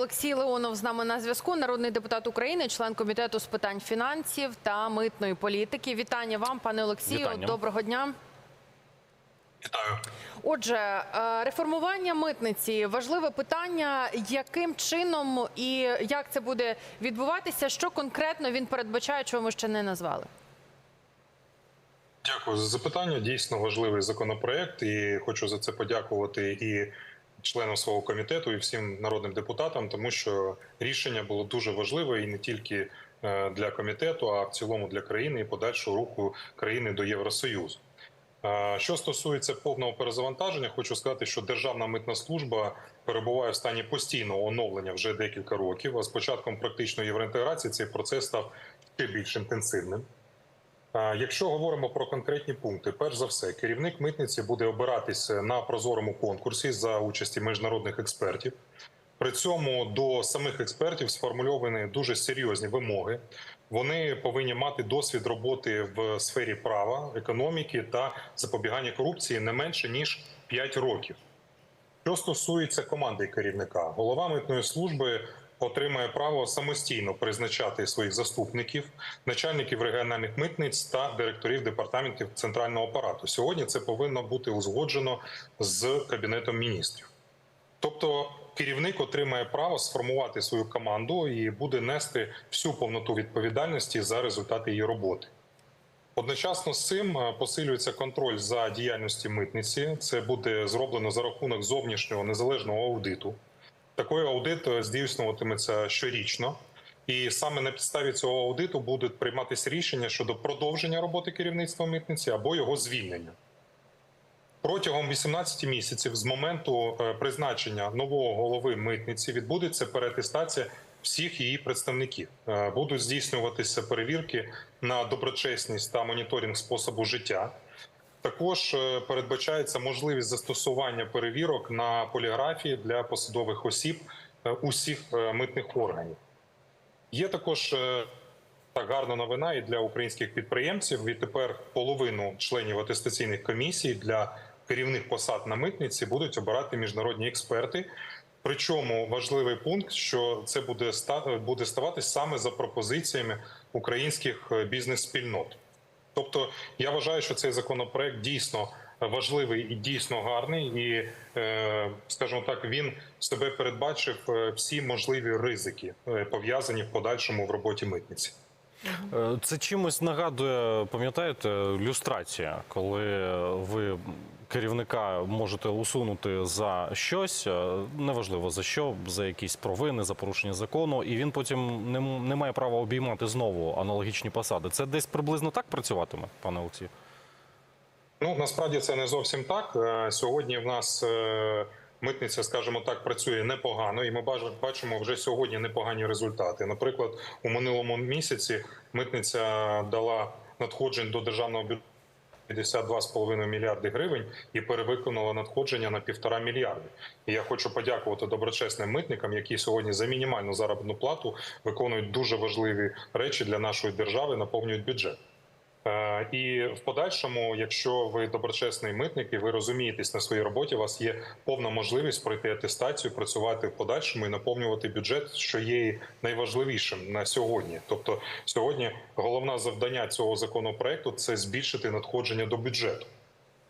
Олексій Леонов з нами на зв'язку. Народний депутат України, член комітету з питань фінансів та митної політики. Вітання вам, пане Олексію. Вітання. Доброго дня. Вітаю. Отже, е, реформування митниці важливе питання. Яким чином і як це буде відбуватися? Що конкретно він передбачає, чого ми ще не назвали? Дякую за запитання. Дійсно важливий законопроект, і хочу за це подякувати і членам свого комітету, і всім народним депутатам, тому що рішення було дуже важливе і не тільки е, для комітету, а в цілому для країни і подальшого руху країни до Євросоюзу. Що стосується повного перезавантаження, хочу сказати, що Державна митна служба перебуває в стані постійного оновлення вже декілька років. А з початком практичної євроінтеграції цей процес став ще більш інтенсивним. Якщо говоримо про конкретні пункти, перш за все, керівник митниці буде обиратися на прозорому конкурсі за участі міжнародних експертів. При цьому до самих експертів сформульовані дуже серйозні вимоги. Вони повинні мати досвід роботи в сфері права, економіки та запобігання корупції не менше ніж 5 років. Що стосується команди керівника, голова митної служби отримає право самостійно призначати своїх заступників, начальників регіональних митниць та директорів департаментів центрального апарату. Сьогодні це повинно бути узгоджено з кабінетом міністрів. Тобто керівник отримає право сформувати свою команду і буде нести всю повноту відповідальності за результати її роботи. Одночасно з цим е, посилюється контроль за діяльністю митниці. Це буде зроблено за рахунок зовнішнього незалежного аудиту. Такий аудит е, здійснюватиметься щорічно, і саме на підставі цього аудиту будуть прийматися рішення щодо продовження роботи керівництва митниці або його звільнення. Протягом 18 місяців з моменту е, призначення нового голови митниці відбудеться переатестація всіх її представників. Е, Будуть здійснюватися перевірки на доброчесність та моніторинг способу життя. Також е, передбачається можливість застосування перевірок на поліграфії для посадових осіб е, усіх е, митних органів. Є також так гарна новина і для українських підприємців. Відтепер половину членів атестаційних комісій для керівних посад на митниці будуть обирати міжнародні експерти. Причому важливий пункт, що це буде буде ставатись саме за пропозиціями українських бізнес-спільнот. Тобто, я вважаю, що цей законопроект дійсно важливий і дійсно гарний, і е, скажімо так, він себе передбачив е, всі можливі ризики е, пов'язані в подальшому в роботі митниці. Е, Це чимось нагадує, пам'ятаєте, люстрація, коли ви керівника можете усунути за щось, е, неважливо за що, за якісь провини, за порушення закону, і він потім не, не має права обіймати знову аналогічні посади. Це десь приблизно так працюватиме, пане Олексію? Ну насправді це не зовсім так. Е, Сьогодні в нас митниця, скажімо так, працює непогано, і ми бачимо вже сьогодні непогані результати. Наприклад, у минулому місяці митниця дала надходжень до державного бюджету 52,5 мільярди гривень і перевиконала надходження на півтора мільярди. І я хочу подякувати доброчесним митникам, які сьогодні за мінімальну заробітну плату виконують дуже важливі речі для нашої держави, наповнюють бюджет. Е, І в подальшому, якщо ви доброчесний митник і ви розумієтесь на своїй роботі, у вас є повна можливість пройти атестацію, працювати в подальшому і наповнювати бюджет, що є найважливішим на сьогодні. Тобто, сьогодні головне завдання цього законопроекту це збільшити надходження до бюджету.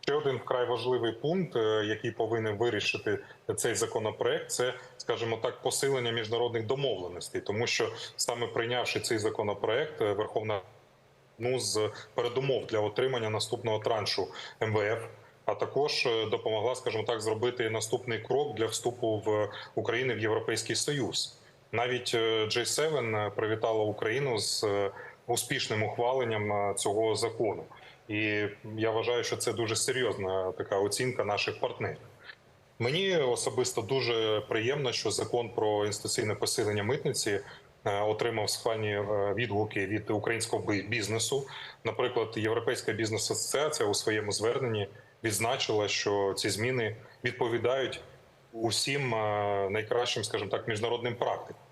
Ще один вкрай важливий пункт, е, який повинен вирішити цей законопроект, це, скажімо так, посилення міжнародних домовленостей, тому що саме прийнявши цей законопроект, е, Верховна одну з передумов для отримання наступного траншу МВФ. А також е, допомогла, скажімо так, зробити наступний крок для вступу в Україну в Європейський Союз. Навіть е, J7 привітала Україну з е, успішним ухваленням е, цього закону. І я вважаю, що це дуже серйозна така оцінка наших партнерів. Мені особисто дуже приємно, що закон про інституційне посилення митниці е, отримав схвальні е, відгуки від українського бізнесу. Наприклад, Європейська бізнес-асоціація у своєму зверненні відзначила, що ці зміни відповідають усім е, найкращим, скажімо так, міжнародним практикам.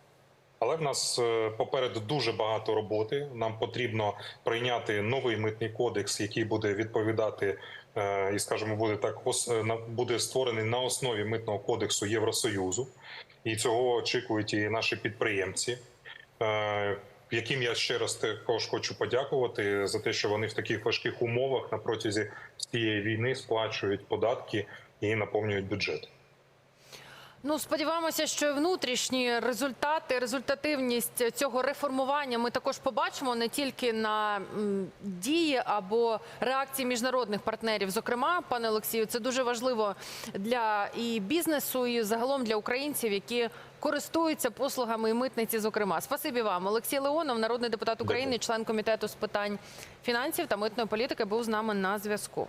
Але в нас е, попереду дуже багато роботи. Нам потрібно прийняти новий митний кодекс, який буде відповідати е, і, скажімо, буде так е, буде створений на основі митного кодексу Євросоюзу, і цього очікують і наші підприємці. Е, Яким я ще раз також хочу подякувати за те, що вони в таких важких умовах на протязі цієї війни сплачують податки і наповнюють бюджет. Ну, сподіваємося, що внутрішні результати, результативність цього реформування ми також побачимо не тільки на дії або реакції міжнародних партнерів. Зокрема, пане Олексію, це дуже важливо для і бізнесу, і загалом для українців, які користуються послугами і митниці. Зокрема, спасибі вам, Олексій Леонов, народний депутат України, член комітету з питань фінансів та митної політики, був з нами на зв'язку.